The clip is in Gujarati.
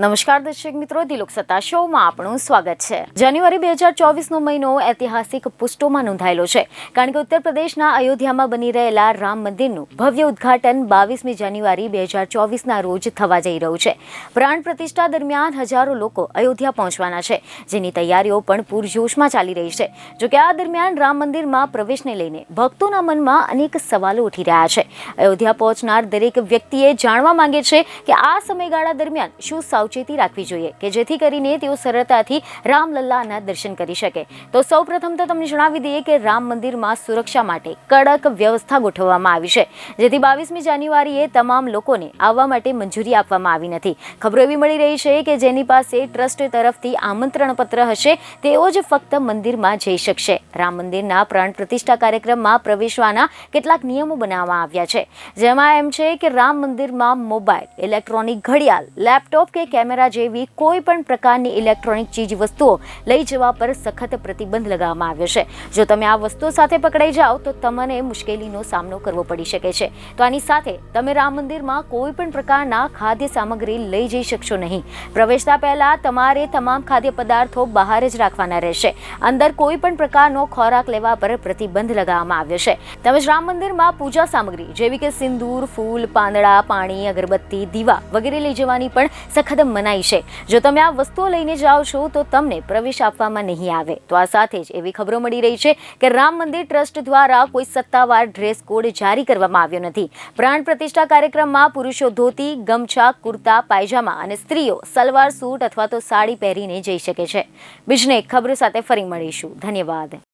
નમસ્કાર દર્શક મિત્રો, દિલોક સત્તા શોમાં આપણું સ્વાગત છે. જાન્યુઆરી બે હજાર ચોવીસનો મહિનો ઐતિહાસિક પુષ્ટોમાં નોંધાયેલો છે. કારણ કે ઉત્તર પ્રદેશના અયોધ્યામાં બની રહેલા રામ મંદિરનું ભવ્ય ઉદ્ઘાટન બાવીસમી જાન્યુઆરી બે હજાર ચોવીસના રોજ થવા જઈ રહ્યું છે. પ્રાણ પ્રતિષ્ઠા દરમિયાન હજારો લોકો અયોધ્યા પહોંચવાના છે. જેની તૈયારીઓ પણ પૂરજોશમાં ચાલી રહી છે. જોકે આ દરમિયાન રામ મંદિરમાં પ્રવેશને લઈને ભક્તોના મનમાં અનેક સવાલો ઉઠી રહ્યા છે. અયોધ્યા પહોંચનાર દરેક વ્યક્તિએ જાણવા માંગે છે કે આ સમયગાળા દરમિયાન શું સાવચેતી રાખવી જોઈએ કે જેથી કરીને તેઓ સરળતાથી રામલલ્લાના દર્શન કરી શકે. તો સૌ પ્રથમ તો તમને જણાવી દઈએ કે રામ મંદિરમાં સુરક્ષા માટે કડક વ્યવસ્થા ગોઠવવામાં આવી છે. જેથી બાવીસમી જાન્યુઆરીએ તમામ લોકોને આવવા માટે મંજૂરી આપવામાં આવી નથી. ખબરો એવી મળી રહી છે કે જેની પાસે ટ્રસ્ટ તરફથી આમંત્રણ પત્ર હશે, તેઓ જ ફક્ત મંદિરમાં જઈ શકશે. રામ મંદિરના પ્રાણ પ્રતિષ્ઠા કાર્યક્રમમાં પ્રવેશવાના કેટલાક નિયમો બનાવવામાં આવ્યા છે. જેમાં એમ છે કે રામ મંદિરમાં મોબાઈલ, ઇલેક્ટ્રોનિક ઘડિયાળ, લેપટોપ કે કેમેરા જેવી કોઈ પણ પ્રકારની ઇલેક્ટ્રોનિક ચીજ વસ્તુઓ લઈ જવા પર સખત પ્રતિબંધ લગાવવામાં આવ્યો છે. જો તમે આ વસ્તુઓ સાથે પકડાઈ જાઓ, તો તમને મુશ્કેલીનો સામનો કરવો પડી શકે છે. તો આની સાથે તમે રામ મંદિરમાં કોઈ પણ પ્રકારના ખાદ્ય સામગ્રી લઈ જઈ શકશો નહીં. પ્રવેશતા પહેલા તમારે તમામ ખાદ્ય પદાર્થો બહાર જ રાખવાના રહેશે. અંદર કોઈ પણ પ્રકારનો ખોરાક લેવા પર પ્રતિબંધ લગાવવામાં આવ્યો છે. તેમજ રામ મંદિરમાં પૂજા સામગ્રી જેવી કે સિંદૂર, ફૂલ, પાંદડા, પાણી, અગરબત્તી, દીવા વગેરે લઈ જવાની પણ સખત મનાઈ છે. જો તમે આ વસ્તુઓ લઈને જાઓ છો, તો તમને પ્રવેશ આપવામાં નહીં આવે. તો આ સાથે જ એવી ખબરો મળી રહી છે કે રામ મંદિર ટ્રસ્ટ દ્વારા કોઈ સત્તાવાર ડ્રેસ કોડ જારી કરવામાં આવ્યો નથી. પ્રાણ પ્રતિષ્ઠા કાર્યક્રમમાં પુરુષો ધોતી, ગમછા, કુર્તા, પાયજામા અને સ્ત્રીઓ સલવાર સૂટ અથવા તો સાડી પહેરીને જઈ શકે છે. બીજને ખબરો સાથે ફરી મળીશું. ધન્યવાદ.